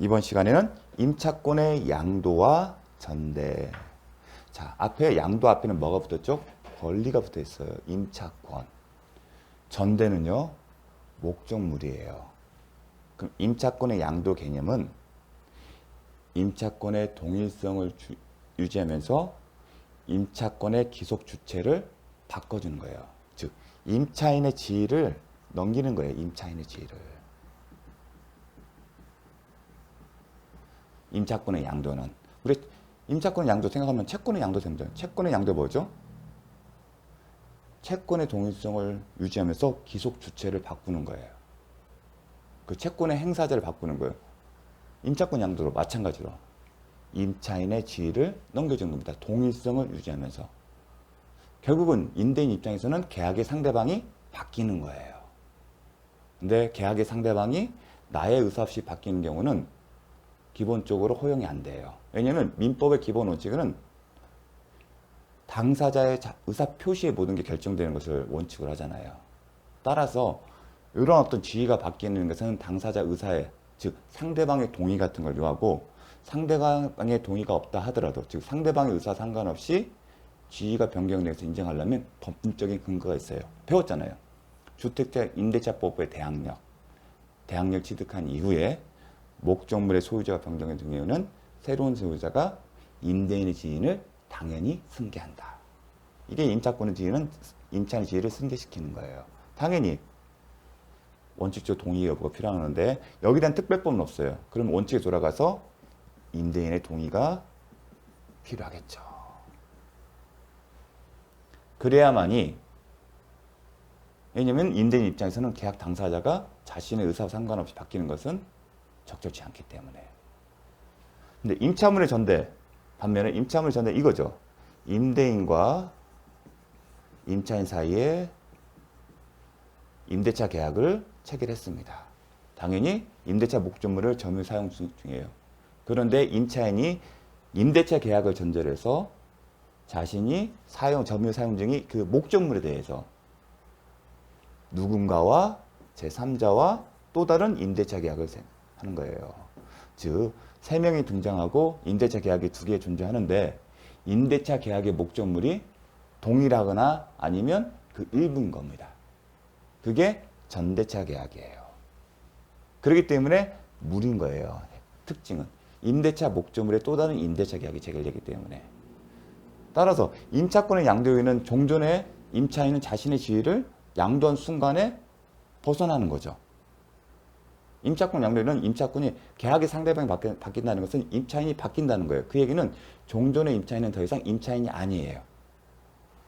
이번 시간에는 임차권의 양도와 전대. 자, 앞에 양도 앞에는 뭐가 붙었죠? 권리가 붙어 있어요. 임차권. 전대는요, 목적물이에요. 그럼 임차권의 양도 개념은 임차권의 동일성을 주- 유지하면서 임차권의 기속 주체를 바꿔주는 거예요. 즉, 임차인의 지위를 넘기는 거예요. 임차인의 지위를. 임차권의 양도는 우리 임차권의 양도 생각하면 채권의 양도 생각. 채권의 양도 뭐죠? 채권의 동일성을 유지하면서 기속 주체를 바꾸는 거예요. 그 채권의 행사자를 바꾸는 거예요. 임차권 양도로 마찬가지로 임차인의 지위를 넘겨주는 겁니다. 동일성을 유지하면서 결국은 임대인 입장에서는 계약의 상대방이 바뀌는 거예요. 근데 계약의 상대방이 나의 의사 없이 바뀌는 경우는 기본적으로 허용이 안 돼요. 왜냐하면 민법의 기본 원칙은 당사자의 자- 의사 표시에 모든 게 결정되는 것을 원칙으로 하잖아요. 따라서 이런 어떤 지위가 바뀌는 것은 당사자 의사의 즉 상대방의 동의 같은 걸 요하고 상대방의 동의가 없다 하더라도 즉 상대방의 의사 상관없이 지위가 변경돼서 인정하려면 법률적인 근거가 있어요. 배웠잖아요. 주택자 임대차법의 대항력, 대항력 취득한 이후에 목적물의 소유자가 변경된 경우에는 새로운 소유자가 임대인의 지위를 당연히 승계한다. 이게 임차권의 지위는 임차인의 지위를 승계시키는 거예요. 당연히 원칙적 동의 여부가 필요하는데 여기에 대한 특별법은 없어요. 그럼 원칙에 돌아가서 임대인의 동의가 필요하겠죠. 그래야만이 왜냐하면 임대인 입장에서는 계약 당사자가 자신의 의사와 상관없이 바뀌는 것은 적절치 않기 때문에. 근데 임차물의 전대 반면에 임차물의 전대 이거죠. 임대인과 임차인 사이에 임대차 계약을 체결했습니다. 당연히 임대차 목적물을 점유 사용 중- 중이에요. 그런데 임차인이 임대차 계약을 전제로 해서 자신이 사용 점유 사용 중이 그 목적물에 대해서 누군가와 제3자와 또 다른 임대차 계약을 세- 하는 거예요. 즉, 세 명이 등장하고 임대차 계약이 두 개 존재하는데 임대차 계약의 목적물이 동일하거나 아니면 그 일부인 겁니다. 그게 전대차 계약이에요. 그렇기 때문에 무리인 거예요. 특징은 임대차 목적물의 또 다른 임대차 계약이 체결되기 때문에 따라서 임차권의 양도인은 종전에 임차인은 자신의 지위를 양도한 순간에 벗어나는 거죠. 임차권 양도인은 임차권이 계약의 상대방이 바뀌, 바뀐 다는 것은 임차인이 바뀐다는 거예요. 그 얘기는 종전의 임차인은 더 이상 임차인이 아니에요.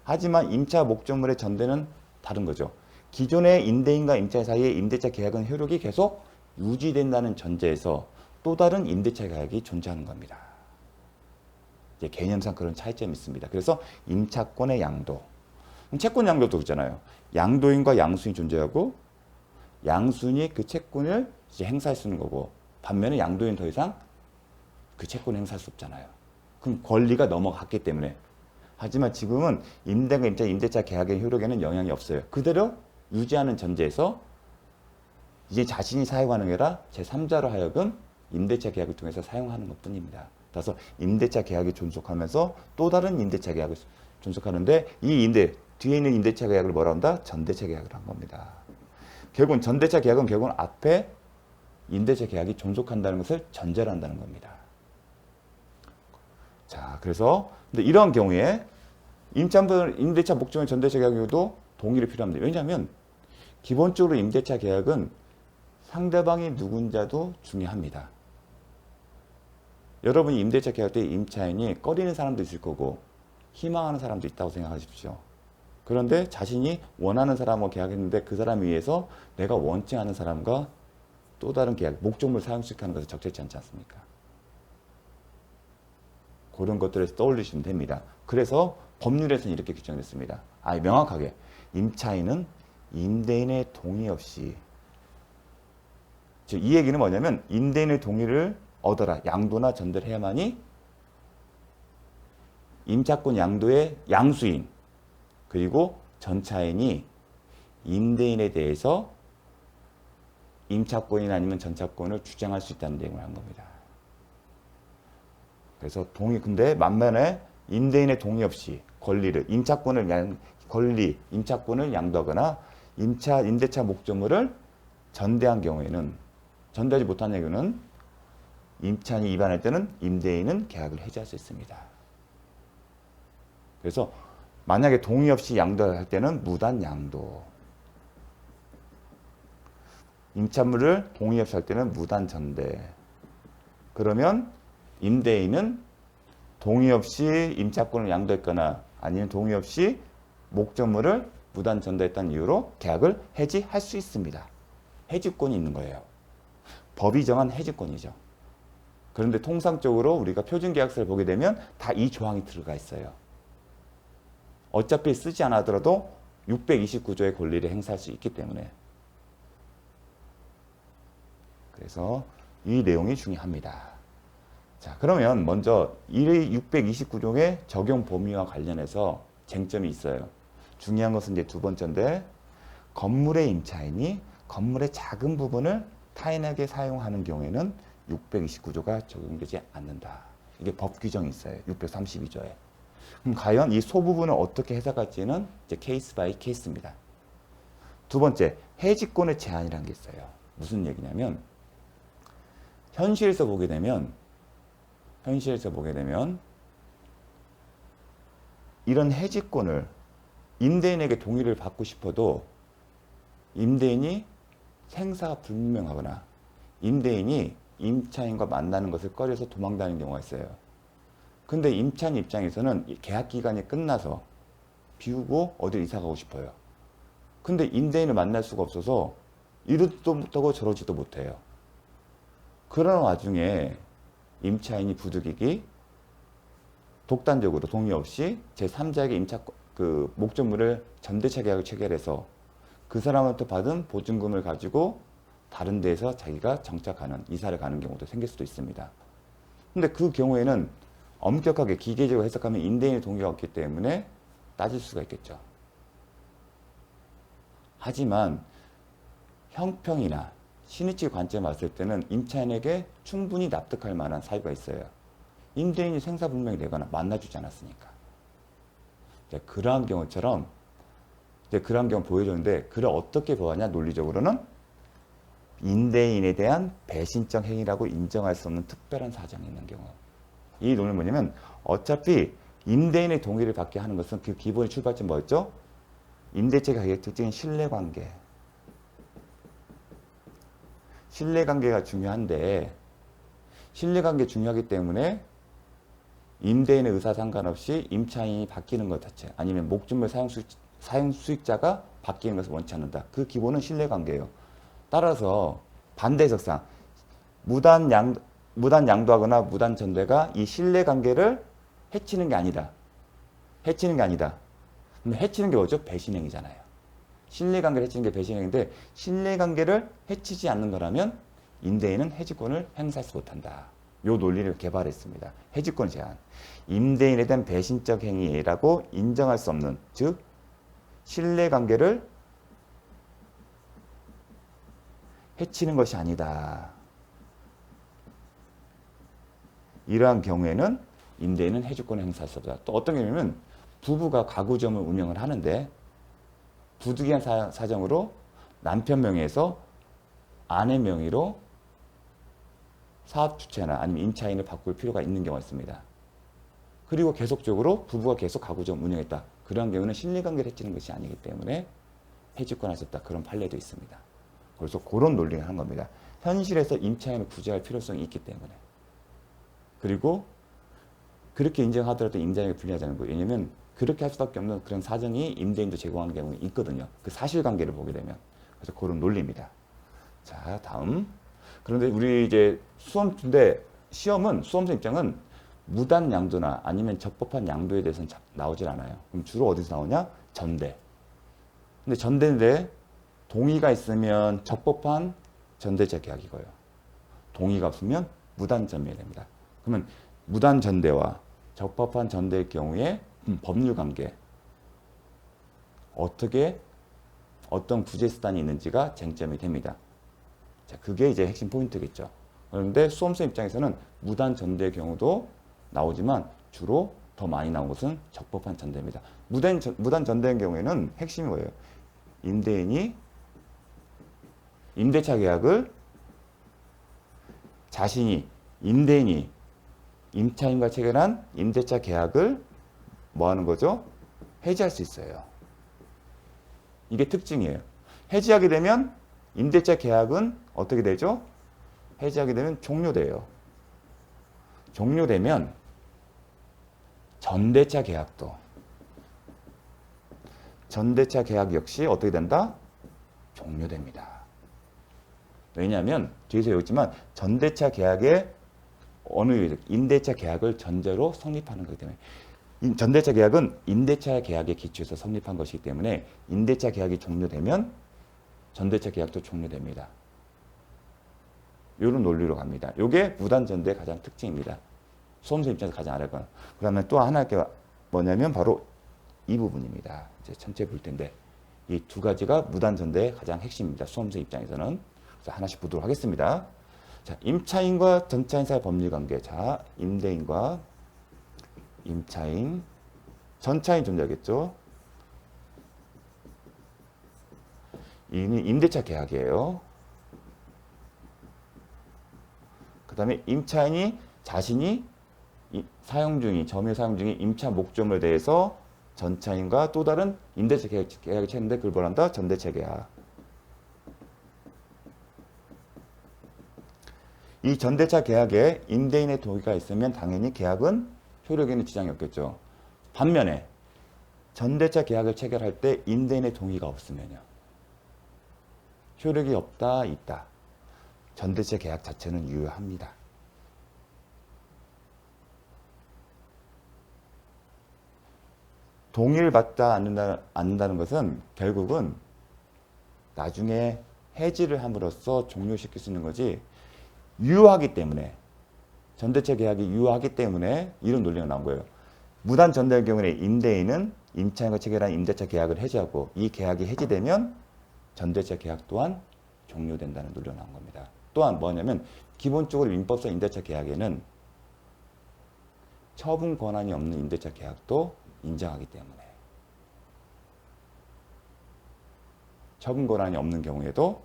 하지만 임차 목적물의 전대는 다른 거죠. 기존의 임대인과 임차 사이의 임대차 계약은 효력이 계속 유지된다는 전제에서 또 다른 임대차 계약이 존재하는 겁니다. 이제 개념상 그런 차이점이 있습니다. 그래서 임차권의 양도, 채권 양도도 있잖아요. 양도인과 양수인이 존재하고 양수인이 그 채권을 이제 행사할 수 있는 거고 반면에 양도인 더 이상 그 채권을 행사할 수 없잖아요. 그럼 권리가 넘어갔기 때문에 하지만 지금은 임대가 임차 임대차 계약의 효력에는 영향이 없어요. 그대로 유지하는 전제에서 이제 자신이 사용하는 게 아니라 제3자로 하여금 임대차 계약을 통해서 사용하는 것 뿐입니다. 따라서 임대차 계약이 존속하면서 또 다른 임대차 계약을 존속하는데 이 임대 뒤에 있는 임대차 계약을 뭐라 한다? 전대차 계약을 한 겁니다. 결국은 전대차 계약은 결국은 앞에 임대차 계약이 존속한다는 것을 전제로 한다는 겁니다. 자, 그래서 근데 이러한 경우에 임차물 임대차 목적의 전대차 계약에도 동의를 필요합니다. 왜냐하면 기본적으로 임대차 계약은 상대방이 누군자도 중요합니다. 여러분이 임대차 계약 때 임차인이 꺼리는 사람도 있을 거고 희망하는 사람도 있다고 생각하십시오. 그런데 자신이 원하는 사람하고 계약했는데 그 사람에 의해서 내가 원치 않은 사람과 또 다른 계약, 목적물 사용시키는 것은 적절치 않지 않습니까? 그런 것들을 떠올리시면 됩니다. 그래서 법률에서는 이렇게 규정됐습니다. 아, 명확하게 임차인은 임대인의 동의 없이 즉 이 얘기는 뭐냐면 임대인의 동의를 얻어라 양도나 전대를 해야만이 임차권 양도의 양수인 그리고 전차인이 임대인에 대해서 임차권이나 아니면 전차권을 주장할 수 있다는 내용을 한 겁니다. 그래서 동의 근데 만면에 임대인의 동의 없이 권리를 임차권을 양, 권리 임차권을 양도하거나 임차 임대차 목적물을 전대한 경우에는 전대하지 못한 경우는 임차인이 위반할 때는 임대인은 계약을 해지할 수 있습니다. 그래서 만약에 동의 없이 양도할 때는 무단 양도. 임차물을 동의 없이 할 때는 무단 전대. 그러면 임대인은 동의 없이 임차권을 양도했거나 아니면 동의 없이 목적물을 무단 전대했다는 이유로 계약을 해지할 수 있습니다. 해지권이 있는 거예요. 법이 정한 해지권이죠. 그런데 통상적으로 우리가 표준계약서를 보게 되면 다 이 조항이 들어가 있어요. 어차피 쓰지 않아더라도 629조의 권리를 행사할 수 있기 때문에 그래서 이 내용이 중요합니다. 자, 그러면 먼저 이 629조의 적용 범위와 관련해서 쟁점이 있어요. 중요한 것은 이제 두 번째인데 건물의 임차인이 건물의 작은 부분을 타인에게 사용하는 경우에는 629조가 적용되지 않는다. 이게 법 규정이 있어요. 632조에. 그럼 과연 이 소부분을 어떻게 해석할지는 이제 케이스 바이 케이스입니다. 두 번째, 해지권의 제한이라는 게 있어요. 무슨 얘기냐면 현실에서 보게 되면 현실에서 보게 되면 이런 해지권을 임대인에게 동의를 받고 싶어도 임대인이 생사가 불명하거나 임대인이 임차인과 만나는 것을 꺼려서 도망다니는 경우가 있어요. 근데 임차인 입장에서는 계약 기간이 끝나서 비우고 어디 이사 가고 싶어요. 근데 임대인을 만날 수가 없어서 이러지도 못하고 저러지도 못해요. 그런 와중에 임차인이 부득이기 독단적으로 동의 없이 제3자에게 임차 그 목적물을 전대차 계약을 체결해서 그 사람한테 받은 보증금을 가지고 다른 데에서 자기가 정착하는 이사를 가는 경우도 생길 수도 있습니다. 근데 그 경우에는 엄격하게 기계적으로 해석하면 임대인의 동의가 없기 때문에 따질 수가 있겠죠. 하지만 형평이나 신의치 관점에 봤을 때는 임차인에게 충분히 납득할 만한 사유가 있어요. 임대인이 생사불명이 되거나 만나주지 않았으니까. 그러한 경우처럼 그러한 경우 보여줬는데 그를 어떻게 보았냐 논리적으로는 임대인에 대한 배신적 행위라고 인정할 수 없는 특별한 사정이 있는 경우. 이 논리는 뭐냐면 어차피 임대인의 동의를 받게 하는 것은 그 기본의 출발점 뭐였죠? 임대차 가격 특징인 신뢰관계. 신뢰관계가 중요한데 신뢰관계 중요하기 때문에 임대인의 의사 상관없이 임차인이 바뀌는 것 자체 아니면 목적물 사용, 수익, 사용 수익자가 바뀌는 것을 원치 않는다. 그 기본은 신뢰관계예요. 따라서 반대 해석상 무단 양 무단 양도하거나 무단 전대가 이 신뢰 관계를 해치는 게 아니다. 해치는 게 아니다. 근데 해치는 게 뭐죠? 배신행위잖아요. 신뢰 관계를 해치는 게 배신행위인데 신뢰 관계를 해치지 않는 거라면 임대인은 해지권을 행사하지 못한다. 요 논리를 개발했습니다. 해지권 제한. 임대인에 대한 배신적 행위라고 인정할 수 없는 즉 신뢰 관계를 해치는 것이 아니다. 이러한 경우에는 임대인은 해주권 행사할 수 없다. 또 어떤 경우는 부부가 가구점을 운영을 하는데 부득이한 사, 사정으로 남편 명의에서 아내 명의로 사업 주체나 아니면 임차인을 바꿀 필요가 있는 경우가 있습니다. 그리고 계속적으로 부부가 계속 가구점 운영했다. 그러한 경우는 신뢰관계를 해치는 것이 아니기 때문에 해지권 없다. 그런 판례도 있습니다. 그래서 그런 논리를 하는 겁니다. 현실에서 임차인을 구제할 필요성이 있기 때문에. 그리고 그렇게 인정하더라도 임대인에게 불리하자는 거예요. 왜냐면 그렇게 할 수밖에 없는 그런 사정이 임대인도 제공하는 경우가 있거든요. 그 사실관계를 보게 되면. 그래서 그런 논리입니다. 자, 다음. 그런데 우리 이제 수험인데 시험은 수험생 입장은 무단 양도나 아니면 적법한 양도에 대해서는 나오질 않아요. 그럼 주로 어디서 나오냐? 전대. 근데 전대인데 동의가 있으면 적법한 전대자 계약이고요. 동의가 없으면 무단 전매가 됩니다. 그러면 무단 전대와 적법한 전대의 경우에 음, 법률 관계 어떻게 어떤 구제 수단이 있는지가 쟁점이 됩니다. 자, 그게 이제 핵심 포인트겠죠. 그런데 수험생 입장에서는 무단 전대의 경우도 나오지만 주로 더 많이 나온 것은 적법한 전대입니다. 무단, 전- 무단 전대의 경우에는 핵심이 뭐예요? 임대인이 임대차 계약을 자신이 임대인이 임차인과 체결한 임대차 계약을 뭐 하는 거죠? 해지할 수 있어요. 이게 특징이에요. 해지하게 되면 임대차 계약은 어떻게 되죠? 해지하게 되면 종료돼요. 종료되면 전대차 계약도 전대차 계약 역시 어떻게 된다? 종료됩니다. 왜냐하면 뒤에서 여기지만 전대차 계약에 어느 임대차 계약을 전제로 성립하는 거기 때문에 이 전대차 계약은 임대차 계약에 기초해서 성립한 것이기 때문에 임대차 계약이 종료되면 전대차 계약도 종료됩니다. 이런 논리로 갑니다. 이게 무단 전대의 가장 특징입니다. 수험생 입장에서 가장 알아야 거. 그러면 또 하나 게 뭐냐면 바로 이 부분입니다. 이제 전체 볼 텐데 이 두 가지가 무단 전대의 가장 핵심입니다. 수험생 입장에서는 하나씩 보도록 하겠습니다. 자, 임차인과 전차인 사이 법률 관계. 자, 임대인과 임차인, 전차인 존재하겠죠. 이는 임대차 계약이에요. 그 다음에 임차인이 자신이 이- 사용 중인, 점유 사용 중인 임차 목적물에 대해서 전차인과 또 다른 임대차 계약, 계약을 맺는데 그걸 뭐란다? 전대차 계약. 이 전대차 계약에 임대인의 동의가 있으면 당연히 계약은 효력에는 지장이 없겠죠. 반면에 전대차 계약을 체결할 때 임대인의 동의가 없으면요. 효력이 없다, 있다. 전대차 계약 자체는 유효합니다. 동의를 받다 않는다, 않는다는 것은 결국은 나중에 해지를 함으로써 종료시킬 수 있는 거지 유효하기 때문에 전대차 계약이 유효하기 때문에 이런 논리가 나온 거예요. 무단 전대의 경우에 임대인은 임차인과 체결한 임대차 계약을 해지하고 이 계약이 해지되면 전대차 계약 또한 종료된다는 논리가 나온 겁니다. 또한 뭐냐면 기본적으로 민법상 임대차 계약에는 처분 권한이 없는 임대차 계약도 인정하기 때문에 처분 권한이 없는 경우에도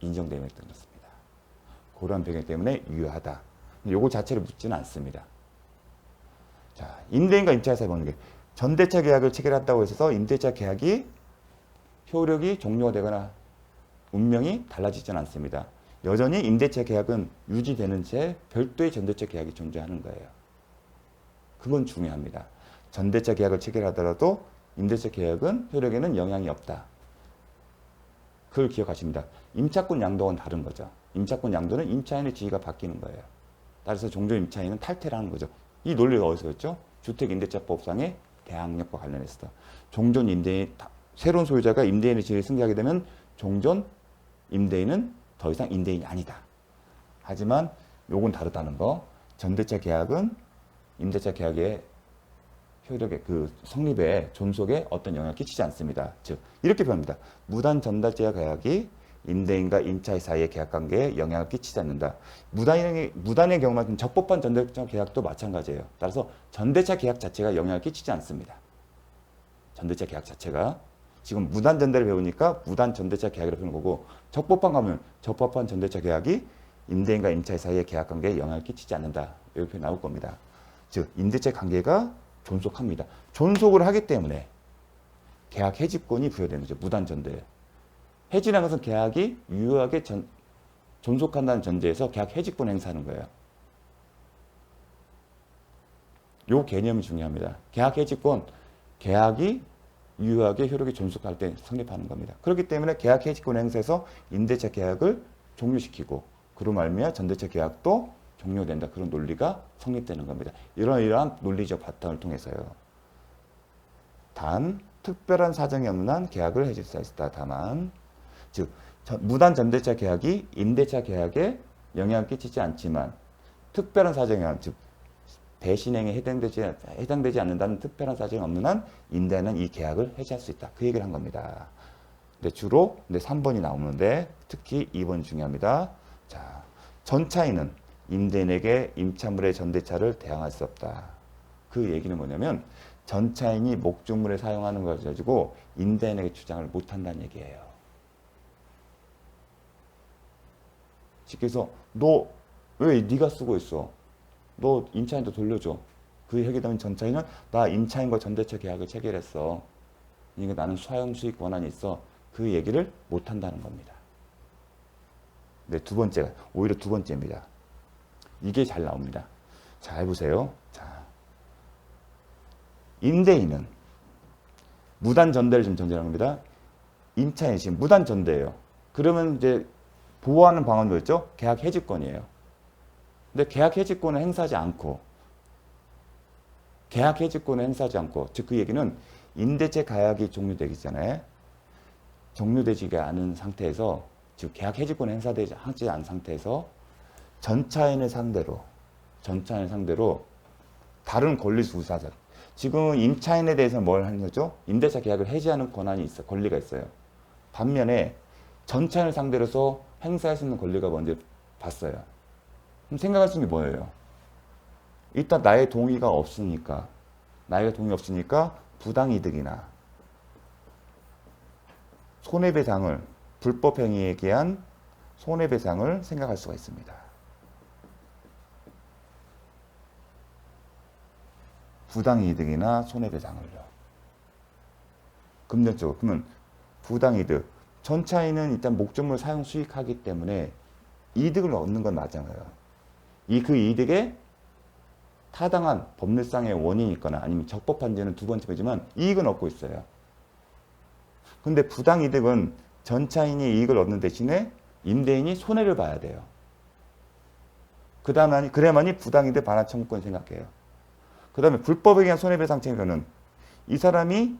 인정됨에 따랐습니다. 그런 배경 때문에 유효하다. 요거 자체를 묻지는 않습니다. 자, 임대인과 임차인 사이 관계. 전대차 계약을 체결했다고 해서 임대차 계약이 효력이 종료가 되거나 운명이 달라지지는 않습니다. 여전히 임대차 계약은 유지되는 채 별도의 전대차 계약이 존재하는 거예요. 그건 중요합니다. 전대차 계약을 체결하더라도 임대차 계약은 효력에는 영향이 없다. 그걸 기억하십니다. 임차권 양도는 다른 거죠. 임차권 양도는 임차인의 지위가 바뀌는 거예요. 따라서 종전 임차인은 탈퇴를 하는 거죠. 이 논리가 어디서 였죠 주택임대차법상의 대항력과 관련해서 종전 임대인 새로운 소유자가 임대인의 지위를 승계하게 되면 종전 임대인은 더 이상 임대인이 아니다. 하지만 요건 다르다는 거. 전대차 계약은 임대차 계약의 효력의 그 성립에 존속에 어떤 영향을 끼치지 않습니다. 즉 이렇게 표현합니다. 무단 전달제약 계약이 임대인과 임차인 사이의 계약 관계에 영향을 끼치지 않는다. 무단의 무단의 경우만 적법한 전대차 계약도 마찬가지예요. 따라서 전대차 계약 자체가 영향을 끼치지 않습니다. 전대차 계약 자체가 지금 무단 전대를 배우니까 무단 전대차 계약이라고 표현한 거고 적법한 가면 적법한 전대차 계약이 임대인과 임차인 사이의 계약 관계에 영향을 끼치지 않는다. 이렇게 나올 겁니다. 즉 임대차 관계가 존속합니다. 존속을 하기 때문에 계약 해지권이 부여되는 거죠. 무단 전대. 해지라는 것은 계약이 유효하게 전, 존속한다는 전제에서 계약 해지권 행사하는 거예요. 요 개념이 중요합니다. 계약 해지권, 계약이 유효하게 효력이 존속할 때 성립하는 겁니다. 그렇기 때문에 계약 해지권 행사에서 임대차 계약을 종료시키고 그로 말미암아 전대차 계약도 종료된다. 그런 논리가 성립되는 겁니다. 이런 이러한 논리적 바탕을 통해서요. 단 특별한 사정이 없는 한 계약을 해줄 수 있다. 다만 즉 전- 무단 전대차 계약이 임대차 계약에 영향을 끼치지 않지만 특별한 사정이 없는 즉 배신행에 해당되지 해당되지 않는다는 특별한 사정이 없는 한 임대인은 이 계약을 해지할 수 있다. 그 얘기를 한 겁니다. 근데 주로 근데 3번이 나오는데 특히 2번이 중요합니다. 자, 전차인은 임대인에게 임차물의 전대차를 대항할 수 없다. 그 얘기는 뭐냐면 전차인이 목적물에 사용하는 것을 가지고 임대인에게 주장을 못 한다는 얘기예요. 직계서 너 왜 네가 쓰고 있어? 너 임차인도 돌려줘. 그 얘기 되면 전차인은 나 임차인과 전대차 계약을 체결했어. 그러니까 나는 사용 수익 권한이 있어. 그 얘기를 못 한다는 겁니다. 네, 두 번째, 오히려 두 번째입니다. 이게 잘 나옵니다. 잘 보세요. 자, 임대인은 무단 전대를 좀 전제하는 겁니다. 임차인 시 무단 전대예요. 그러면 이제 보호하는 방안이 뭐였죠? 계약 해지권이에요. 근데 계약 해지권을 행사하지 않고 계약 해지권을 행사하지 않고 즉 그 얘기는 임대차 계약이 종료되기 전에 종료되지 않은 상태에서 즉 계약 해지권 행사되지 않은 상태에서 전차인을 상대로 전차인 상대로 다른 권리 수사자 지금 임차인에 대해서 뭘 하는 거죠? 임대차 계약을 해지하는 권한이 있어 권리가 있어요. 반면에 전차인을 상대로서 행사할 수 있는 권리가 뭔지 봤어요. 그럼 생각할 수 있는 게 뭐예요? 일단 나의 동의가 없으니까 나의 동의 없으니까 부당이득이나 손해배상을 불법 행위에 의한 손해배상을 생각할 수가 있습니다. 부당이득이나 손해배상을요. 금전적으로 그러면 부당이득 전차인은 일단 목적물 사용 수익하기 때문에 이득을 얻는 건 맞잖아요. 이 그 이득에 타당한 법률상의 원인이 있거나 아니면 적법한지는 두 번째 거지만 이익은 얻고 있어요. 근데 부당이득은 전차인이 이익을 얻는 대신에 임대인이 손해를 봐야 돼요. 그 다음에 그래야만이 부당이득 반환 청구권 생각해요. 그 다음에 불법에 의한 손해배상 책임은 이 사람이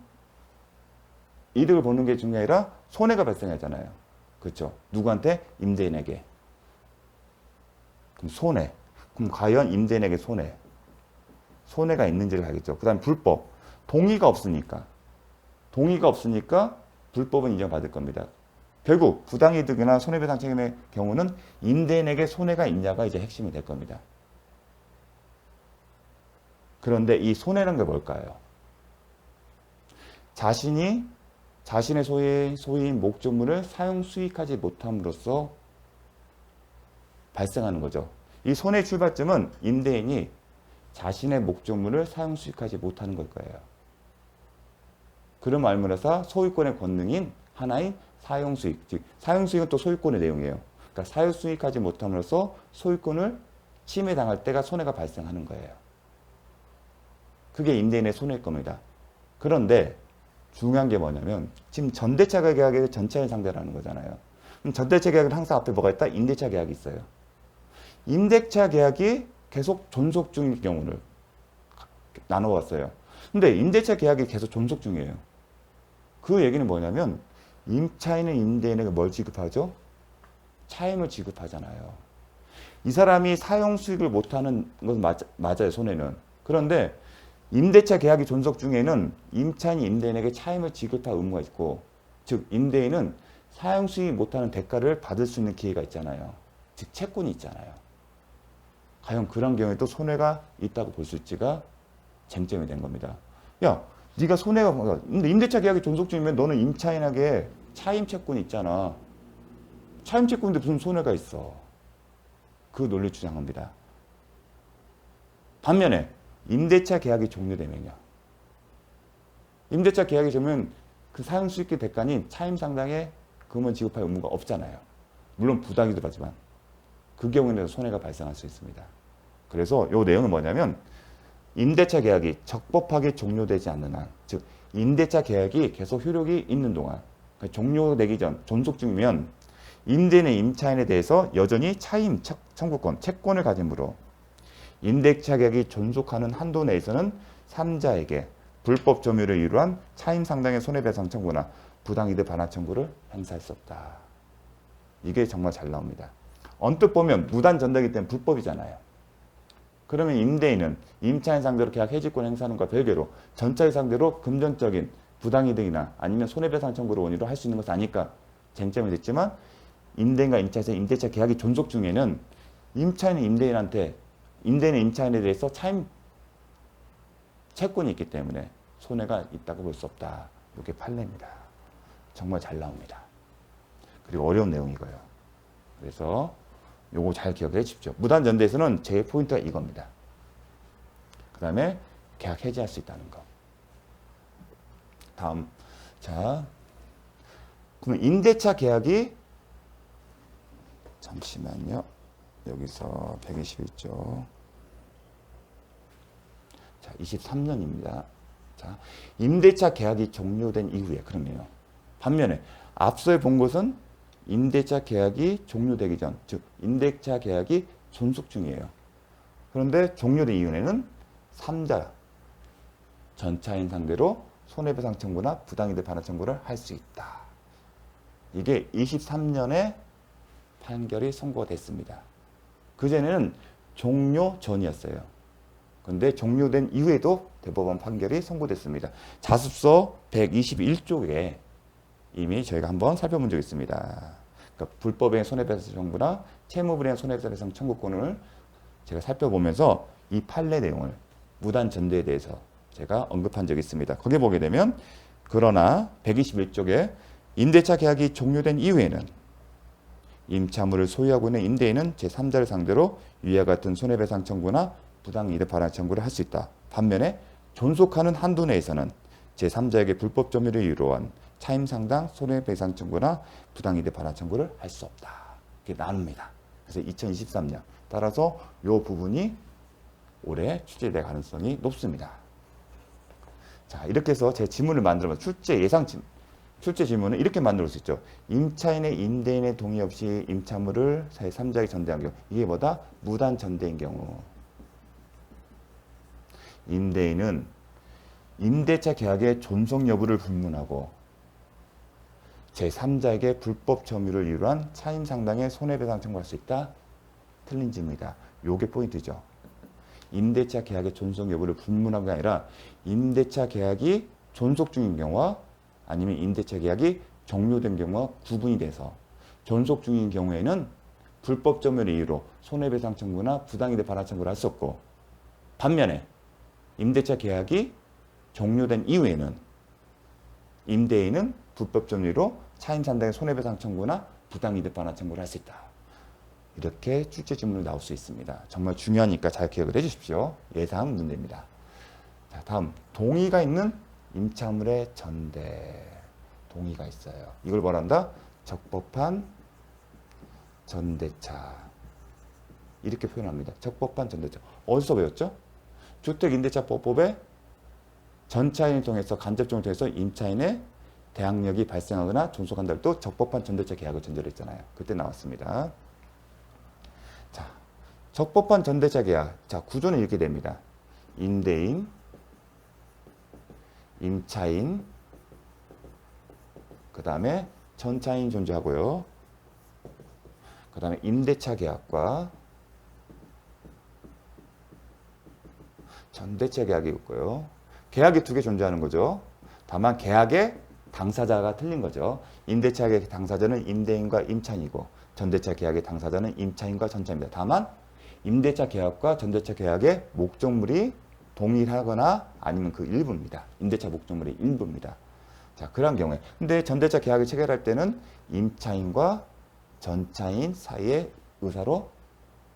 이득을 보는 게 아니라 손해가 발생하잖아요. 그렇죠? 누구한테? 임대인에게. 그럼 손해. 그럼 과연 임대인에게 손해. 손해가 있는지를 알겠죠. 그 다음에 불법. 동의가 없으니까. 동의가 없으니까 불법은 인정받을 겁니다. 결국 부당이득이나 손해배상 책임의 경우는 임대인에게 손해가 있냐가 이제 핵심이 될 겁니다. 그런데 이 손해란 게 뭘까요? 자신이 자신의 소유인, 소유인 목적물을 사용 수익하지 못함으로써 발생하는 거죠. 이 손해 출발점은 임대인이 자신의 목적물을 사용 수익하지 못하는 걸 거예요. 그런 말문에서 소유권의 권능인 하나인 사용 수익, 즉 사용 수익은 또 소유권의 내용이에요. 그러니까 사용 수익하지 못함으로써 소유권을 침해당할 때가 손해가 발생하는 거예요. 그게 임대인의 손해일 겁니다. 그런데 중요한 게 뭐냐면 지금 전대차 계약의 전차인 상대라는 거잖아요. 그럼 전대차 계약은 항상 앞에 뭐가 있다? 임대차 계약이 있어요. 임대차 계약이 계속 존속 중일 경우를 나눠왔어요. 근데 임대차 계약이 계속 존속 중이에요. 그 얘기는 뭐냐면 임차인은 임대인에게 뭘 지급하죠? 차임을 지급하잖아요. 이 사람이 사용 수익을 못하는 건 맞, 맞아요, 손해는. 그런데 임대차 계약이 존속 중에는 임차인이 임대인에게 차임을 지급할 의무가 있고, 즉 임대인은 사용 수익 못하는 대가를 받을 수 있는 기회가 있잖아요. 즉 채권이 있잖아요. 과연 그런 경우에도 손해가 있다고 볼 수 있지가 쟁점이 된 겁니다. 야, 네가 손해가? 근데 임대차 계약이 존속 중이면 너는 임차인에게 차임 채권이 있잖아. 차임 채권인데 무슨 손해가 있어? 그 논리 주장합니다. 반면에 임대차 계약이 종료되면요. 임대차 계약이 되면 그 사용 수익의 대가인 차임 상당의 금은 지급할 의무가 없잖아요. 물론 부당이도 하지만 그 경우에는 손해가 발생할 수 있습니다. 그래서 이 내용은 뭐냐면 임대차 계약이 적법하게 종료되지 않는 한, 즉 임대차 계약이 계속 효력이 있는 동안 그러니까 종료되기 전 존속 중이면 임대인의 임차인에 대해서 여전히 차임 청구권, 채권을 가지므로 임대차 계약이 존속하는 한도 내에서는 3자에게 불법 점유를 이루한 차임 상당의 손해배상 청구나 부당이득 반환 청구를 행사할 수 없다. 이게 정말 잘 나옵니다. 언뜻 보면 무단 전달이기 때문에 불법이잖아요. 그러면 임대인은 임차인 상대로 계약 해지권 행사하는 것과 별개로 전차인 상대로 금전적인 부당이득이나 아니면 손해배상 청구를 원인으로 할 수 있는 것은 아니까 쟁점이 됐지만 임대인과 임차에서 임대차 계약이 존속 중에는 임차인은 임대인한테 임대인은 임차인에 대해서 차임 채권이 있기 때문에 손해가 있다고 볼 수 없다. 이게 판례입니다. 정말 잘 나옵니다. 그리고 어려운 내용이고요. 그래서 요거 잘 기억해 주십시오. 무단 전대에서는 제 포인트가 이겁니다. 그 다음에 계약 해지할 수 있다는 거. 다음 자 그러면 임대차 계약이 잠시만요. 여기서 121조. 자, 23년입니다. 자, 임대차 계약이 종료된 이후에 그러면요. 반면에 앞서 본 것은 임대차 계약이 종료되기 전, 즉 임대차 계약이 존속 중이에요. 그런데 종료된 이후에는 3자 전차인 상대로 손해배상 청구나 부당이득 반환 청구를 할 수 있다. 이게 23년에 판결이 선고됐습니다. 그전에는 종료 전이었어요. 근데 종료된 이후에도 대법원 판결이 선고됐습니다. 자습서 121쪽에 이미 저희가 한번 살펴본 적이 있습니다. 그러니까 불법의 손해배상 청구나 채무불이행 손해배상 청구권을 제가 살펴보면서 이 판례 내용을 무단 전대에 대해서 제가 언급한 적이 있습니다. 거기 보게 되면 그러나 121쪽에 임대차 계약이 종료된 이후에는 임차물을 소유하고 있는 임대인은 제3자를 상대로 위와 같은 손해배상 청구나 부당이득 반환 청구를 할 수 있다. 반면에 존속하는 한도 내에서는 제3자에게 불법 점유를 이유로 한 차임 상당 손해배상 청구나 부당이득 반환 청구를 할 수 없다. 이렇게 나눕니다. 그래서 2023년 따라서 이 부분이 올해 출제될 가능성이 높습니다. 자 이렇게 해서 제 지문을 만들면 출제 예상 지 출제 지문은 이렇게 만들 수 있죠. 임차인의 임대인의 동의 없이 임차물을 제3자에게 전대한 경우 이게 뭐다? 무단 전대인 경우 임대인은 임대차 계약의 존속 여부를 불문하고 제3자에게 불법 점유를 이유로 한 차임 상당의 손해배상 청구할 수 있다. 틀린 질문이다. 요게 포인트죠. 임대차 계약의 존속 여부를 불문한 게 아니라 임대차 계약이 존속 중인 경우와 아니면 임대차 계약이 종료된 경우와 구분이 돼서 존속 중인 경우에는 불법 점유를 이유로 손해배상 청구나 부당이득 반환 청구를 할 수 없고 반면에 임대차 계약이 종료된 이후에는 임대인은 불법 점유로 차임 상당의 손해배상 청구나 부당이득 반환 청구를 할 수 있다. 이렇게 출제 질문이 나올 수 있습니다. 정말 중요하니까 잘 기억을 해 주십시오. 예상 문제입니다. 자, 다음 동의가 있는 임차물의 전대 동의가 있어요. 이걸 뭐란다? 적법한 전대차 이렇게 표현합니다. 적법한 전대차 어디서 배웠죠? 주택임대차법법에 전차인을 통해서 간접적으로 통해서 임차인의 대항력이 발생하거나 존속한다 할때 적법한 전대차 계약을 전제했잖아요. 그때 나왔습니다. 자, 적법한 전대차 계약. 자, 구조는 이렇게 됩니다. 임대인, 임차인, 그 다음에 전차인 존재하고요. 그 다음에 임대차 계약과 전대차 계약이 있고요. 계약이 두 개 존재하는 거죠. 다만 계약의 당사자가 틀린 거죠. 임대차 계약의 당사자는 임대인과 임차인이고 전대차 계약의 당사자는 임차인과 전차입니다. 다만 임대차 계약과 전대차 계약의 목적물이 동일하거나 아니면 그 일부입니다. 임대차 목적물의 일부입니다. 자, 그런 경우에. 근데 전대차 계약을 체결할 때는 임차인과 전차인 사이의 의사로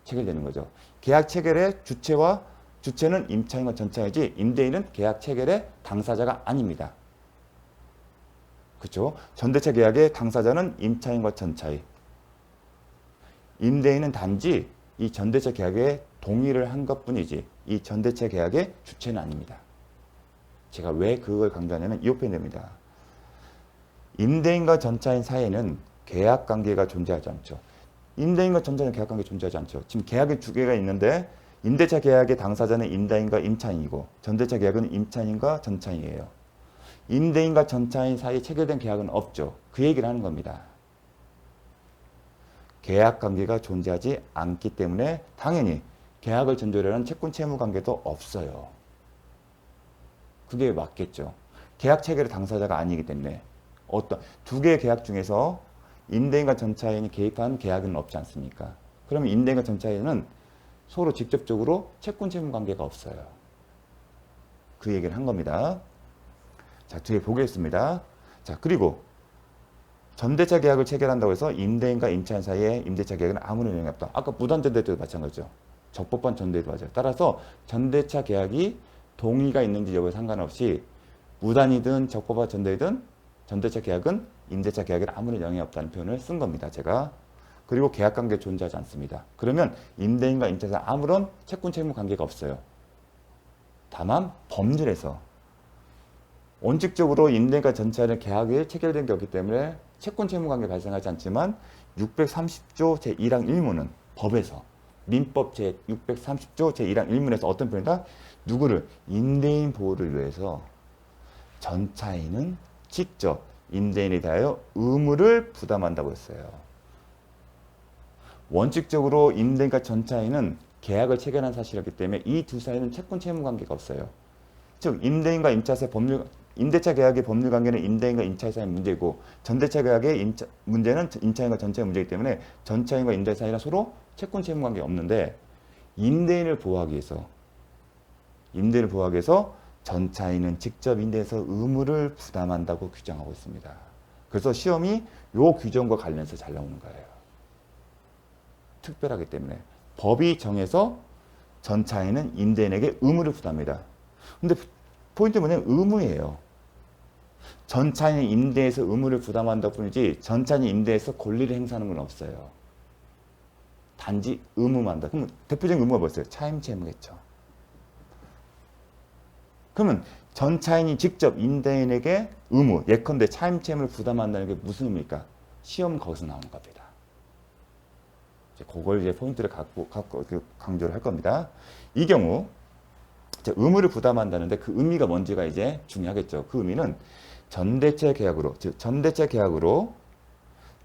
체결되는 거죠. 계약 체결의 주체와 주체는 임차인과 전차이지 임대인은 계약 체결의 당사자가 아닙니다. 그렇죠? 전대차 계약의 당사자는 임차인과 전차인. 임대인은 단지 이 전대차 계약에 동의를 한 것뿐이지 이 전대차 계약의 주체는 아닙니다. 제가 왜 그걸 강조하냐면 이 표현입니다. 임대인과 전차인 사이에는 계약 관계가 존재하지 않죠. 임대인과 전차는 계약 관계 존재하지 않죠. 지금 계약이 두 개가 있는데 임대차 계약의 당사자는 임대인과 임차인이고 전대차 계약은 임차인과 전차인이에요. 임대인과 전차인 사이에 체결된 계약은 없죠. 그 얘기를 하는 겁니다. 계약 관계가 존재하지 않기 때문에 당연히 계약을 전제로 하는 채권 채무 관계도 없어요. 그게 맞겠죠. 계약 체결의 당사자가 아니기 때문에 어떤 두 개의 계약 중에서 임대인과 전차인이 개입한 계약은 없지 않습니까? 그러면 임대인과 전차인은 서로 직접적으로 채권 채무 관계가 없어요. 그 얘기를 한 겁니다. 자, 뒤에 보겠습니다. 자, 그리고 전대차 계약을 체결한다고 해서 임대인과 임차인 사이에 임대차 계약은 아무런 영향이 없다. 아까 무단전대 때도 마찬가지죠. 적법한 전대도 맞아요. 따라서 전대차 계약이 동의가 있는지 여부에 상관없이 무단이든 적법한 전대이든 전대차 계약은 임대차 계약에 아무런 영향이 없다는 표현을 쓴 겁니다. 제가. 그리고 계약 관계 존재하지 않습니다. 그러면 임대인과 사이 아무런 채권 채무 관계가 없어요. 다만 법률에서 원칙적으로 임대인과 전차인의 계약이 체결된 게 없기 때문에 채권 채무 관계 발생하지 않지만 630조 제1항 1문은 법에서 민법 제 630조 제 1항 1문에서 어떤 표현이다? 누구를 임대인 보호를 위해서 전차인은 직접 임대인에 대하여 의무를 부담한다고 했어요. 원칙적으로 임대인과 전차인은 계약을 체결한 사실이기 때문에 이 두 사이는 채권 채무 관계가 없어요. 즉 임대인과 임차 사이 법률 임대차 계약의 법률 관계는 임대인과 임차 사이 문제고 전대차 계약의 임차, 문제는 임차인과 전차의 문제이기 때문에 전차인과 임대 사이는 서로 채권 채무 관계 없는데 임대인을 보호하기 위해서 임대인을 보호하기 위해서 전차인은 직접 임대에서 의무를 부담한다고 규정하고 있습니다. 그래서 시험이 요 규정과 관련해서 잘 나오는 거예요. 특별하기 때문에 법이 정해서 전차인은 임대인에게 의무를 부담합니다. 근데 포인트 뭐냐면 의무예요. 전차인이 임대에서 의무를 부담한다 뿐이지 전차인이 임대에서 권리를 행사하는 건 없어요. 단지 의무만 한다. 그럼 대표적인 의무가 뭐였어요? 차임 채무겠죠. 그러면 전차인이 직접 임대인에게 의무, 예컨대 차임 채무를 부담한다는 게 무슨 의미입니까? 시험 거기서 나오는 겁니다. 이제 그걸 이제 포인트를 갖고, 갖고 그 강조를 할 겁니다. 이 경우 자, 의무를 부담한다는데 그 의미가 뭔지가 이제 중요하겠죠. 그 의미는 전대체 계약으로, 즉 전대체 계약으로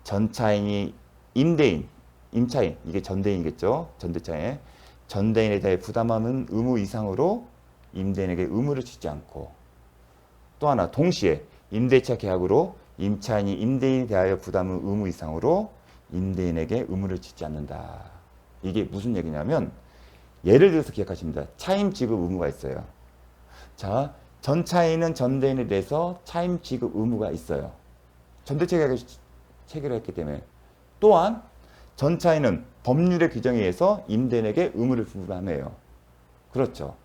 전차인이 임대인, 임차인, 이게 전대인이겠죠. 전대차에 전대인에 대해 부담하는 의무 이상으로 임대인에게 의무를 짓지 않고 또 하나 동시에 임대차 계약으로 임차인이 임대인에 대하여 부담은 의무 이상으로 임대인에게 의무를 짓지 않는다. 이게 무슨 얘기냐면 예를 들어서 기억하십니다. 차임 지급 의무가 있어요. 자, 전차인은 전대인에 대해서 차임 지급 의무가 있어요. 전대체 계약을 체결했기 때문에 또한 전차인은 법률의 규정에 의해서 임대인에게 의무를 부담해요. 그렇죠.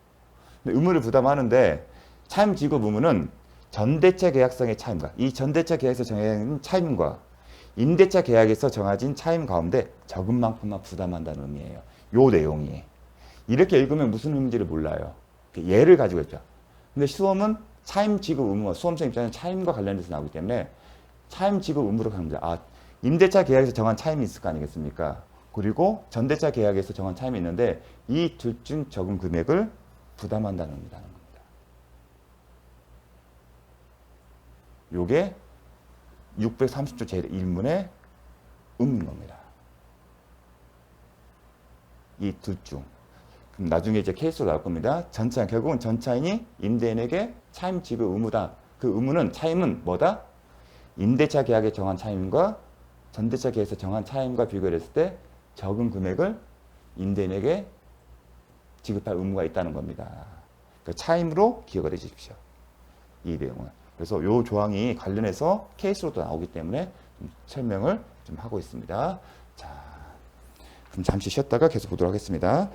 의무를 부담하는데 차임 지급 의무는 전대차 계약성의 차임과 이 전대차 계약에서 정해진 차임과 임대차 계약에서 정해진 차임 가운데 적은 만큼만 부담한다는 의미예요. 요 내용이. 이렇게 읽으면 무슨 의미인지를 몰라요. 예를 가지고 있죠. 근데 수험은 차임 지급 의무가 수험생 입장에서 차임과 관련돼서 나오기 때문에 차임 지급 의무로 갑니다. 아, 임대차 계약에서 정한 차임이 있을 거 아니겠습니까? 그리고 전대차 계약에서 정한 차임이 있는데 이 둘 중 적은 금액을 부담한다는 겁니다. 요게 630조 제1문의 의미인 겁니다. 이 둘 중. 그럼 나중에 이제 케이스로 나올 겁니다. 전차인, 결국은 전차인이 임대인에게 차임 지급 의무다. 그 의무는 차임은 뭐다? 임대차 계약에 정한 차임과 전대차 계약에서 정한 차임과 비교를 했을 때 적은 금액을 임대인에게 지급할 의무가 있다는 겁니다. 그 차임으로 기억을 해 주십시오. 이 내용은. 그래서 요 조항이 관련해서 케이스로도 나오기 때문에 좀 설명을 좀 하고 있습니다. 자, 그럼 잠시 쉬었다가 계속 보도록 하겠습니다.